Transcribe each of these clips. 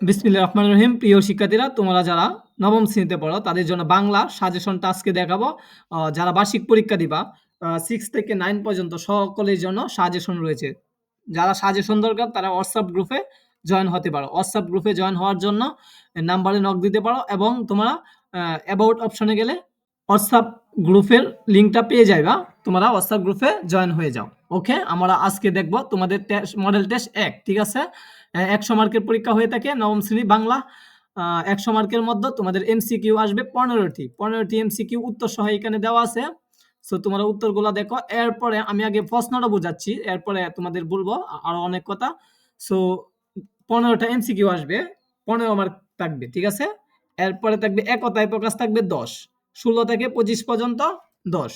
বিসমিল্লাহির রহমান রহিম। প্রিয় শিক্ষার্থীরা, তোমরা যারা নবম শ্রেণীতে পড়ো তাদের জন্য বাংলা সাজেশনটা আজকে দেখাবো। যারা বার্ষিক পরীক্ষা দিবা সিক্স থেকে নাইন পর্যন্ত সকলের জন্য সাজেশন রয়েছে। যারা সাজেশন দরকার তারা WhatsApp গ্রুপে জয়েন হতে পারো। WhatsApp গ্রুপে জয়েন হওয়ার জন্য নাম্বারে নক দিতে পারো এবং তোমরা অ্যাবাউট অপশনে গেলে WhatsApp গ্রুপের লিঙ্কটা পেয়ে যাইবা। তোমরা হোয়াটসঅ্যাপ গ্রুপে জয়েন হয়ে যাও। ওকে? আমরা আজকে দেখব তোমাদের মডেল টেস্ট এক, ঠিক আছে? একশো মার্কের পরীক্ষা হয়ে থাকে, নবম শ্রেণি বাংলা। ১০০ মার্কের মধ্যে তোমাদের এমসিকিউ আসবে ১৫ টি। ১৫ টি এমসিকিউ উত্তর সহ এখানে দেওয়া আছে। সো তোমরা উত্তরগুলা দেখো। এরপরে আমি আগে প্রশ্নটা বোঝাচ্ছি এরপরে তোমাদের বলব আরও অনেক কথা। সো ১৫ টা এমসিকিউ আসবে। ১৫ মার্ক থাকবে। ঠিক আছে? এরপরে থাকবে একতায় প্রকাশ থাকবে দশ ষোলো থেকে ২৫ পর্যন্ত ১০।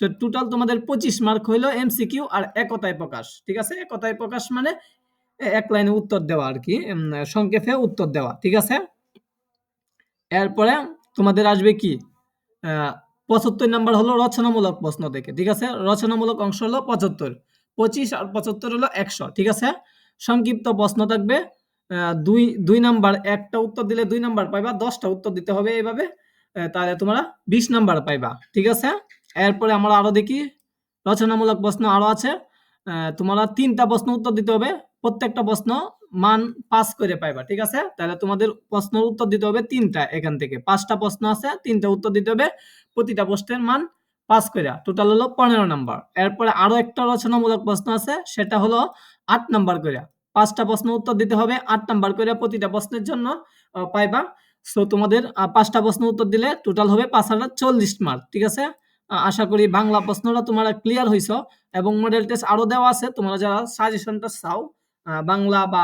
তো টোটাল তোমাদের ২৫ মার্ক হইল এমসিকিউ আর একতায় প্রকাশ। ঠিক আছে? একতায় প্রকাশ মানে এক লাইনে উত্তর দেওয়া আরকি। এম সংক্ষেপে উত্তর দেওয়া। ঠিক আছে? এরপরে তোমাদের আসবে কি? ৭৫ নাম্বার হলো রচনামূলক প্রশ্ন থেকে। ঠিক আছে? রচনামূলক অংশ হলো ৭৫। ২৫ আর ৭৫ হলো ১০০। ঠিক আছে? সংক্ষিপ্ত প্রশ্ন থাকবে ২, ২ নাম্বার একটা উত্তর দিলে দুই নাম্বার পাইবা। দশটা উত্তর দিতে হবে এইভাবে তাহলে তোমরা ২০ নাম্বার পাইবা। ঠিক আছে? এরপরে আমরা আরও দেখি রচনামূলক প্রশ্ন আরও আছে। তোমরা তিনটা প্রশ্ন উত্তর দিতে হবে। প্রত্যেকটা প্রশ্ন মান ৫ করে পাইবা। ঠিক আছে? তাহলে তোমাদের প্রশ্নের উত্তর দিতে হবে তিনটা এখান থেকে। পাঁচটা প্রশ্ন আছে, তিনটা উত্তর দিতে হবে। প্রতিটা প্রশ্নের মান ৫ কইরা। টোটাল হলো ১৫ নাম্বার। এরপরে আরও একটা রচনামূলক প্রশ্ন আছে। সেটা হলো আট নাম্বার কইরা। পাঁচটা প্রশ্ন উত্তর দিতে হবে। আট নাম্বার কইরা প্রতিটা প্রশ্নের জন্য পাইবা। সো তোমাদের পাঁচটা প্রশ্ন উত্তর দিলে টোটাল হবে পাঁচ হাজার চল্লিশ মার্ক। ঠিক আছে? আশা করি বাংলা প্রশ্নটা তোমরা ক্লিয়ার হইছো এবং মডেল টেস্ট আরও দেওয়া আছে। তোমরা যারা সাজেশনটা চাও বাংলা বা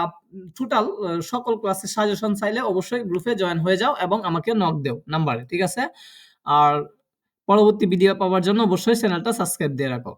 টোটাল সকল ক্লাসের সাজেশন চাইলে অবশ্যই গ্রুপে জয়েন হয়ে যাও এবং আমাকে নক দেও নাম্বারে। ঠিক আছে? আর পরবর্তী ভিডিও পাওয়ার জন্য অবশ্যই চ্যানেলটা সাবস্ক্রাইব দিয়ে রাখো।